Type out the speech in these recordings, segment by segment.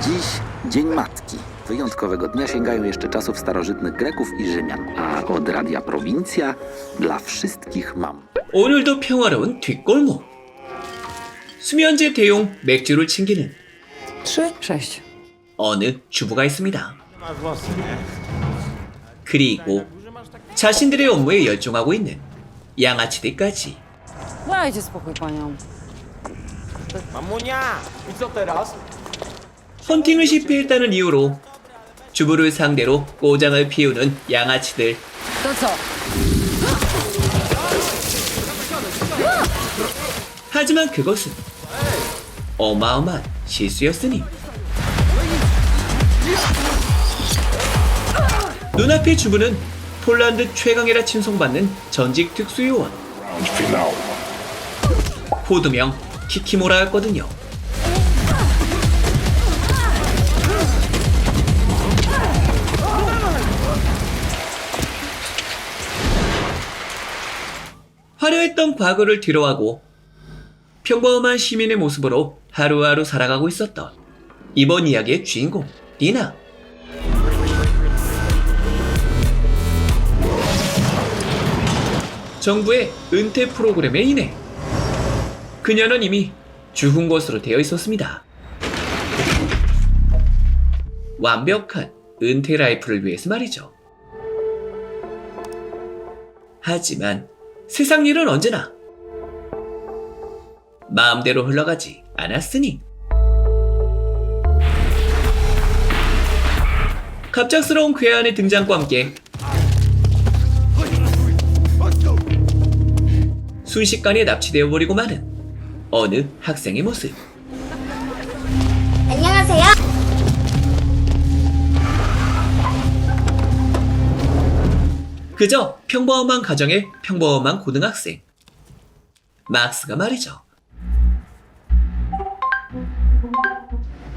Dziś Dzień Matki. Wyjątkowego dnia sięgają jeszcze czasów starożytnych Greków i Rzymian, a od Radia Prowincja dla wszystkich mam. 오늘도 평화로운 뒷골목. 수면제 대용 맥주를 챙기는 Trzy, sześć. 어느 주부가 있습니다. 그리고 자신들의 업무에 열중하고 있는 양아치들까지 Dajcie spokój panią. Mamunia! I co teraz? 헌팅을 실패했다는 이유로 주부를 상대로 꼬장을 피우는 양아치들. co? 하지만 그것은 어마어마한 실수였으니. 눈앞의 주부는 폴란드 최강이라 칭송받는 전직 특수요원. 코드명 키키모라였거든요 화려했던 과거를 뒤로하고 평범한 시민의 모습으로 하루하루 살아가고 있었던 이번 이야기의 주인공 리나 정부의 은퇴 프로그램에 인해 그녀는 이미 죽은 것으로 되어 있었습니다. 완벽한 은퇴 라이프를 위해서 말이죠. 하지만 세상 일은 언제나 마음대로 흘러가지 않았으니. 갑작스러운 괴한의 등장과 함께 순식간에 납치되어 버리고 마는 어느 학생의 모습 그저 평범한 가정의 평범한 고등학생. 막스가 말이죠.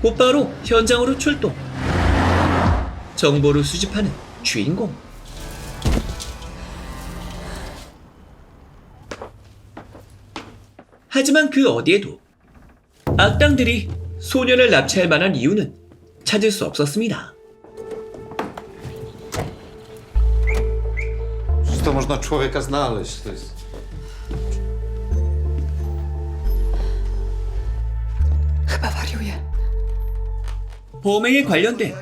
곧바로 현장으로 출동. 정보를 수집하는 주인공. 하지만 그 어디에도 악당들이 소년을 납치할 만한 이유는 찾을 수 없었습니다. można człowieka znaleźć. To jest... Chyba wariuję. 범행에 관련된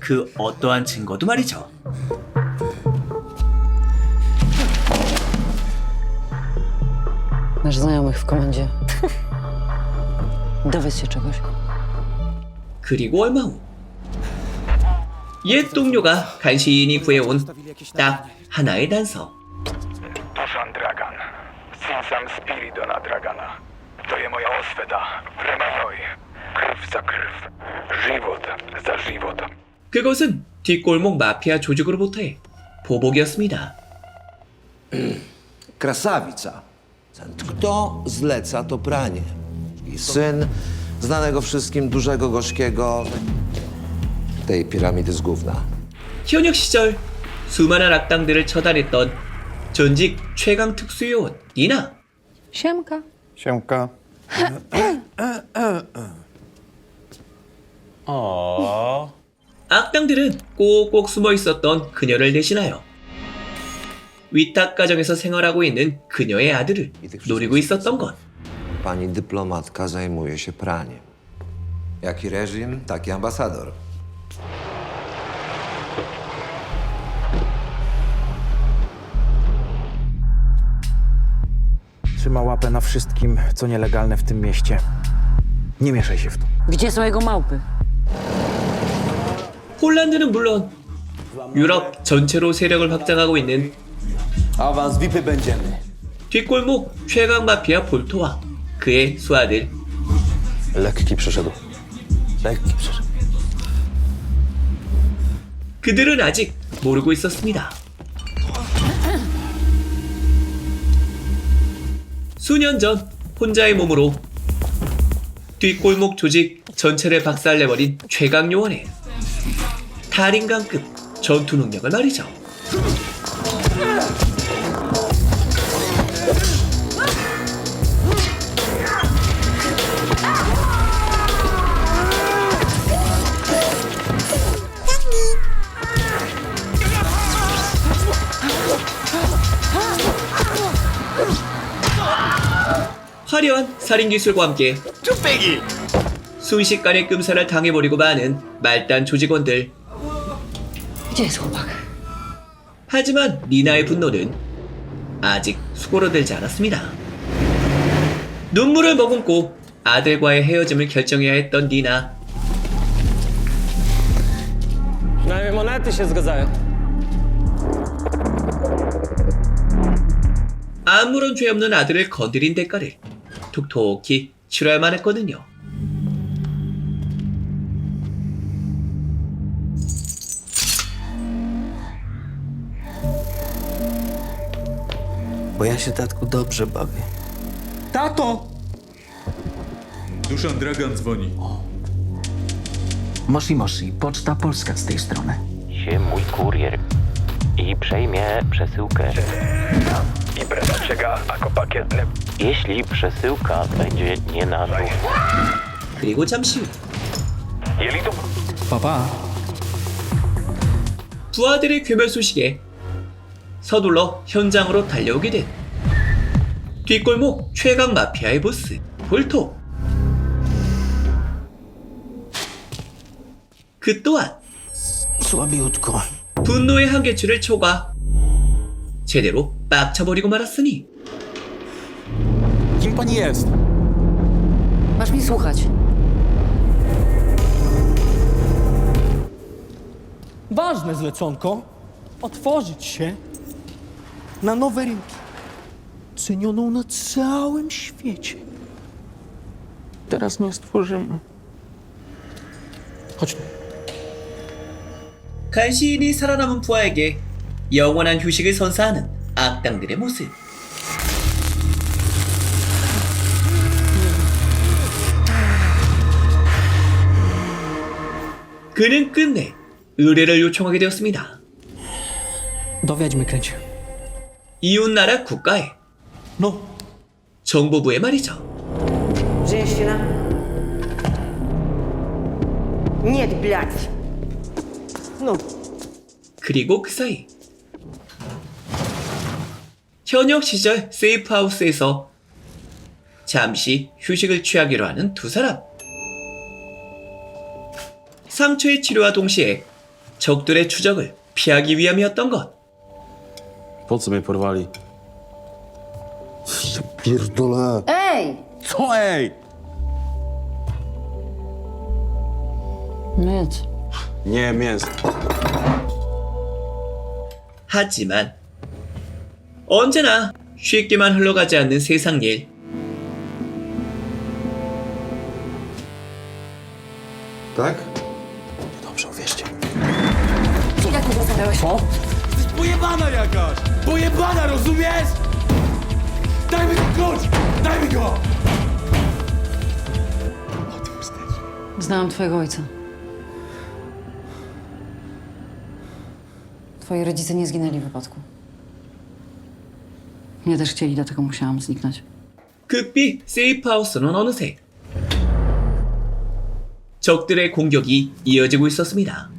그 어떠한 증거도 말이죠. Masz znajomych w komendzie. Dowiedz się czegoś. 그리고 얼마 후 옛 동료가 간신히 구해온 딱 하나의 단서. Duszan Dragan. Syn sam Spiridona Dragana. To je moja osweda. Remanoj. Krew za krew. Żywot za żywot. 그것은 뒷골목 마피아 조직으로부터의 보복이었습니다. Krasawica. Kto zleca to pranie? I syn znanego wszystkim dużego gorzkiego tej piramidy z gówna. 현역 시절 수많은 악당들을 처단했던 전직 최강 특수요원 니나. Siemka. Siemka. 악당들은 꼭꼭 숨어 있었던 그녀를 대신하여 위탁 가정에서 생활하고 있는 그녀의 아들을 노리고 있었던 것. Pani dyplomatka zajmuje się praniem. Jaki reżim, taki ambasador. Trzyma łapę na wszystkim, co nielegalne w tym mieście. Nie mieszaj się w to. Gdzie są jego małpy? 폴란드는 물론 유럽 전체로 세력을 확장하고 있는 Awans VIPy będziemy. 뒷골목 최강 마피아 볼토와 그의 수하들 Lekki przyszedł. Lekki przyszedł. 그들은 아직 모르고 있었습니다. 수년 전 혼자의 몸으로 뒷골목 조직 전체를 박살내버린 최강 요원의 달인강급 전투 능력을 말이죠. 살인 기술과 함께 순식간에 끔살을 당해버리고 마는 말단 조직원들. 하지만 니나의 분노는 아직 수그러들지 않았습니다. 눈물을 머금고 아들과의 헤어짐을 결정해야 했던 니나. 아무런 죄 없는 아들을 건드린 대가를 톡톡히 치러야만 했거든요. Bo ja się tatku dobrze bawię. Tato! Duszan Dragan dzwoni. Moshi Moshi, Poczta Polska z tej strony. się mój kurier i przejmie przesyłkę. Impreza czeka, ako pakietny. Jeśli przesyłka będzie nie na dół, 그리고 잠시 후 Jeli tu Papa. 부하들의 괴멸 소식에 서둘러 현장으로 달려오게 된 뒷골목 최강 마피아의 보스 볼토 그 또한. 분노의 한계치를 초과 제대로 빡쳐버리고 말았으니 Kim pani jest? Masz mi słuchać. Ważne zleconko. Otworzyć się na nowe rynki. Cenioną na całym świecie. Teraz nie stworzymy. chodź tu. 간신히 살아남은 부하에게 영원한 휴식을 선사하는 악당들의 모습 그는 끝내 의뢰를 요청하게 되었습니다. Do wiedźmy kręć. 이웃나라 국가에 No. 정보부에 말이죠. Женщина. Нет, блядь. Ну, 그리고 그 사이 현역 시절 세이프하우스에서 잠시 휴식을 취하기로 하는 두 사람. 상처의 치료와 동시에 적들의 추적을 피하기 위함이었던 것. Po co mnie porwali? Pierdolę. Ej! Co ej? Nic. Nie, mięs. 하지만 언제나 쉽게만 흘러가지 않는 세상 일. Tak? Dobrze, uwierzcie. Jak mnie zabrałeś? Pojebana jakaś! Pojebana, rozumiesz? Daj mi ten klucz! Daj mi go! Znałam twojego ojca. Twoi rodzice nie zginęli w wypadku. Nie też chcieli, dlatego musiałam zniknąć. 극비 세이프하우스는 어느새 적들의 공격이 이어지고 있었습니다.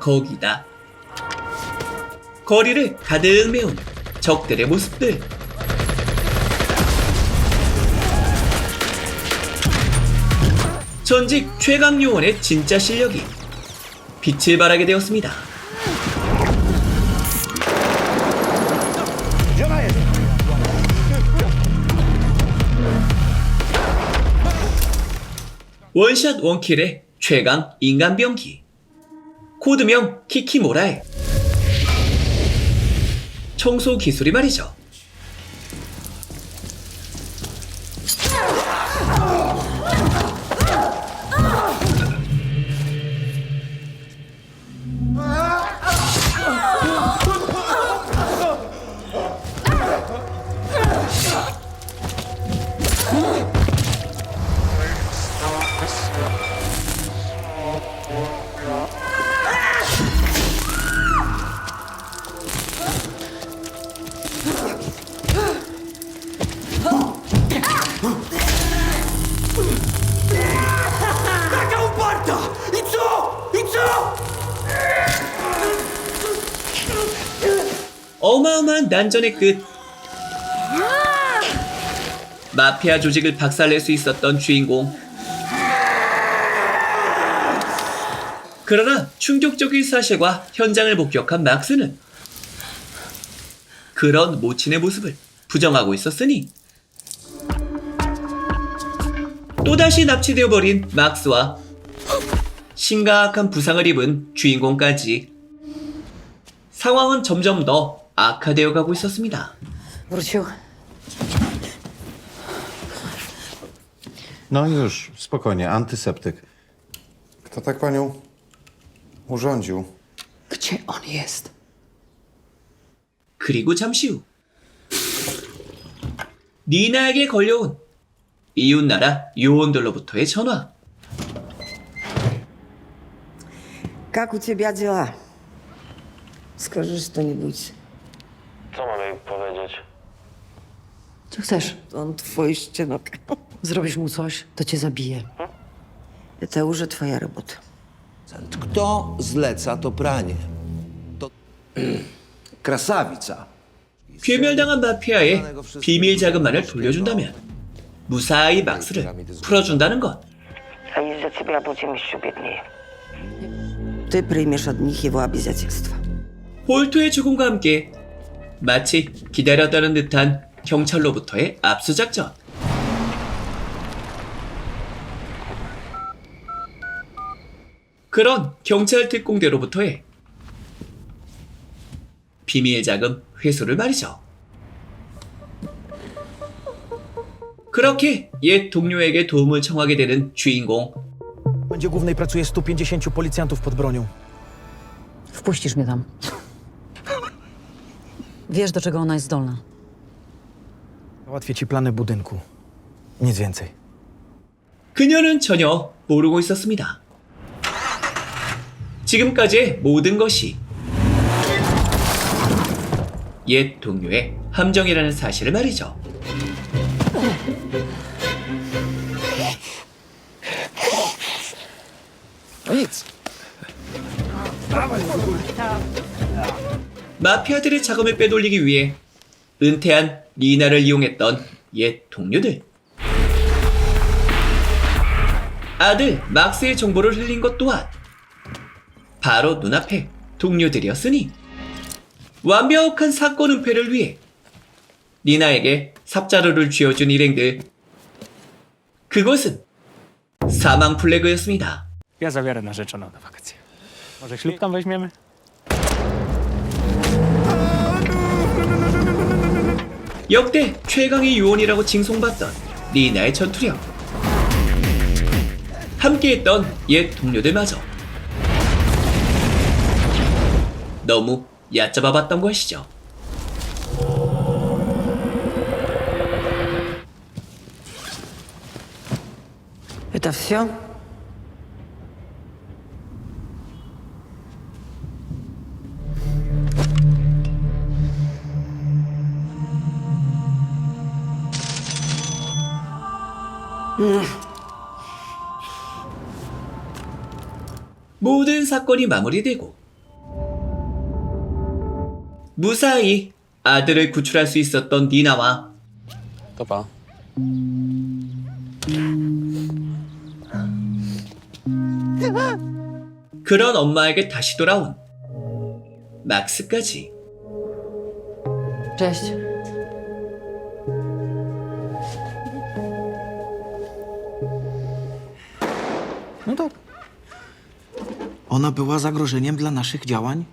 거기다 거리를 가득 메운 적들의 모습들. 전직 최강 요원의 진짜 실력이 빛을 발하게 되었습니다. 원샷 원킬의 최강 인간 병기. 코드명 키키모라의 청소 기술이 말이죠. 난전의 끝. 마피아 조직을 박살낼 수 있었던 주인공. 그러나 충격적인 사실과 현장을 목격한 막스는 그런 모친의 모습을 부정하고 있었으니 또다시 납치되어 버린 막스와 심각한 부상을 입은 주인공까지 상황은 점점 더 악화되어 가고 있었습니다. Wrócił. No już, spokojnie, antyseptyk. Kto tak panią urządził? Gdzie on jest? 그리고 잠시 후 니나에게 걸려온 이웃나라 요원들로부터의 전화. Как у тебя дела? Скажи что-нибудь. Co mam jej powiedzieć? Co chcesz? Он твой щенок. Zrobisz mu coś, to cię zabije. Это уже твоя работа. Kto zleca to pranie? To krasawica. 괴멸당한 마피아의 비밀 자금만을 돌려준다면 무사히 막스를 풀어준다는 것. А из-за тебя будем еще беднее. Ты примешь от них его обязательства. 홀토의 죽음과 함께 마치 기다렸다는 듯한 경찰로부터의 압수작전. 그런 경찰 특공대로부터의 비밀 자금 회수를 말이죠. 그렇게 옛 동료에게 도움을 청하게 되는 주인공 Będzie Głównej pracuje 150 policjantów pod bronią. Wpuścisz mnie tam. Wiesz, do czego ona jest zdolna. Załatwię ci plany budynku. Nic więcej. 그녀는 전혀 모르고 있었습니다. 지금까지의 모든 것이 옛 동료의 함정이라는 사실을 말이죠. 마피아들의 자금을 빼돌리기 위해 은퇴한 리나를 이용했던 옛 동료들. 아들 막스의 정보를 흘린 것 또한 바로 눈앞에 동료들이었으니 완벽한 사건 은폐를 위해 리나에게 삽자루를 쥐어준 일행들 그것은 사망 플래그였습니다. 역대 최강의 요원이라고 칭송받던 리나의 전투력 함께했던 옛 동료들마저 너무 얕잡아봤던 것이죠. Это все? 모든 사건이 마무리되고 무사히 아들을 구출할 수 있었던 니나와 To pa. 그런 엄마에게 다시 돌아온 막스까지 Cześć. Ona była zagrożeniem dla naszych działań.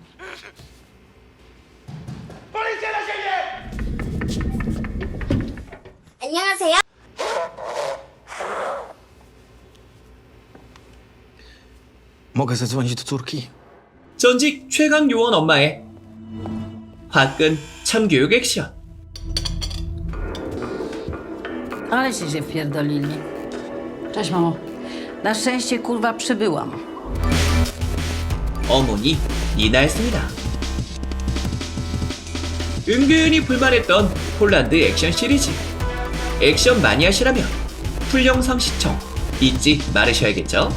안녕하세요. Mogę zadzwonić do córki? 전직 최강 요원 엄마의 화끈 참교육 액션 Ale się się wpierdolili. Cześć, mamo. Na szczęście, kurwa, przybyłam. 어머니 니나였습니다. 은근히 불만했던 폴란드 액션 시리즈 액션 마니아시라면 풀 영상 시청 잊지 말으셔야겠죠?